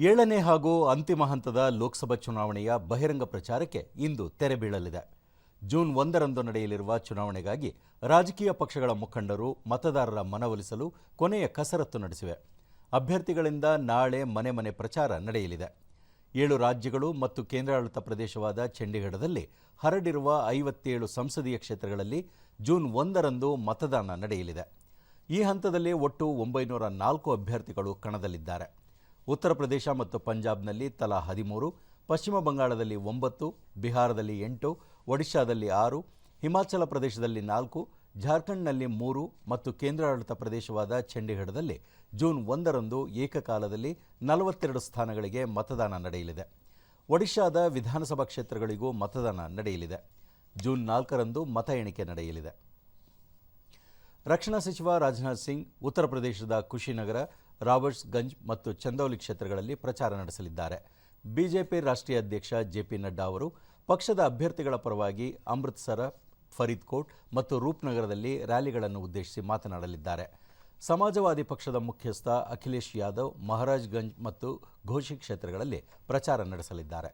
ಏಳನೇ ಹಾಗೂ ಅಂತಿಮ ಹಂತದ ಲೋಕಸಭಾ ಚುನಾವಣೆಯ ಬಹಿರಂಗ ಪ್ರಚಾರಕ್ಕೆ ಇಂದು ತೆರೆ ಬೀಳಲಿದೆ. ಜೂನ್ ಒಂದರಂದು ನಡೆಯಲಿರುವ ಚುನಾವಣೆಗಾಗಿ ರಾಜಕೀಯ ಪಕ್ಷಗಳ ಮುಖಂಡರು, ಮತದಾರರ ಮನವೊಲಿಸಲು ಕೊನೆಯ ಕಸರತ್ತು ನಡೆಸಿವೆ. ಅಭ್ಯರ್ಥಿಗಳಿಂದ ನಾಳೆ ಮನೆ ಮನೆ ಪ್ರಚಾರ ನಡೆಯಲಿದೆ. ಏಳು ರಾಜ್ಯಗಳು ಮತ್ತು ಕೇಂದ್ರಾಡಳಿತ ಪ್ರದೇಶವಾದ ಚಂಡೀಗಢದಲ್ಲಿ ಹರಡಿರುವ ಐವತ್ತೇಳು ಸಂಸದೀಯ ಕ್ಷೇತ್ರಗಳಲ್ಲಿ ಜೂನ್ ಒಂದರಂದು ಮತದಾನ ನಡೆಯಲಿದೆ. ಈ ಹಂತದಲ್ಲಿ ಒಟ್ಟು ಒಂಬೈನೂರ ನಾಲ್ಕು ಅಭ್ಯರ್ಥಿಗಳು ಕಣದಲ್ಲಿದ್ದಾರೆ. ಉತ್ತರ ಪ್ರದೇಶ ಮತ್ತು ಪಂಜಾಬ್ನಲ್ಲಿ ತಲಾ ಹದಿಮೂರು, ಪಶ್ಚಿಮ ಬಂಗಾಳದಲ್ಲಿ ಒಂಬತ್ತು, ಬಿಹಾರದಲ್ಲಿ ಎಂಟು, ಒಡಿಶಾದಲ್ಲಿ ಆರು, ಹಿಮಾಚಲ ಪ್ರದೇಶದಲ್ಲಿ ನಾಲ್ಕು, ಜಾರ್ಖಂಡ್ನಲ್ಲಿ ಮೂರು ಮತ್ತು ಕೇಂದ್ರಾಡಳಿತ ಪ್ರದೇಶವಾದ ಚಂಡೀಗಢದಲ್ಲಿ ಜೂನ್ ಒಂದರಂದು ಏಕಕಾಲದಲ್ಲಿ ನಲವತ್ತೆರಡು ಸ್ಥಾನಗಳಿಗೆ ಮತದಾನ ನಡೆಯಲಿದೆ. ಒಡಿಶಾದ ವಿಧಾನಸಭಾ ಕ್ಷೇತ್ರಗಳಿಗೂ ಮತದಾನ ನಡೆಯಲಿದೆ. ಜೂನ್ ನಾಲ್ಕರಂದು ಮತ ಎಣಿಕೆ ನಡೆಯಲಿದೆ. ರಕ್ಷಣಾ ಸಚಿವ ರಾಜನಾಥ್ ಸಿಂಗ್ ಉತ್ತರ ಪ್ರದೇಶದ ಕುಶಿನಗರ, ರಾಬರ್ಟ್ಸ್ಗಂಜ್ ಮತ್ತು ಚಂದೌಲಿ ಕ್ಷೇತ್ರಗಳಲ್ಲಿ ಪ್ರಚಾರ ನಡೆಸಲಿದ್ದಾರೆ. ಬಿಜೆಪಿ ರಾಷ್ಟ್ರೀಯ ಅಧ್ಯಕ್ಷ ಜೆ ಪಿ ನಡ್ಡಾ ಅವರು ಪಕ್ಷದ ಅಭ್ಯರ್ಥಿಗಳ ಪರವಾಗಿ ಅಮೃತ್ಸರ, ಫರೀದ್ಕೋಟ್ ಮತ್ತು ರೂಪ್ನಗರದಲ್ಲಿ ರ್ಯಾಲಿಗಳನ್ನು ಉದ್ದೇಶಿಸಿ ಮಾತನಾಡಲಿದ್ದಾರೆ. ಸಮಾಜವಾದಿ ಪಕ್ಷದ ಮುಖ್ಯಸ್ಥ ಅಖಿಲೇಶ್ ಯಾದವ್, ಮಹಾರಾಜ್ಗಂಜ್ ಮತ್ತು ಘೋಷಿ ಕ್ಷೇತ್ರಗಳಲ್ಲಿ ಪ್ರಚಾರ ನಡೆಸಲಿದ್ದಾರೆ.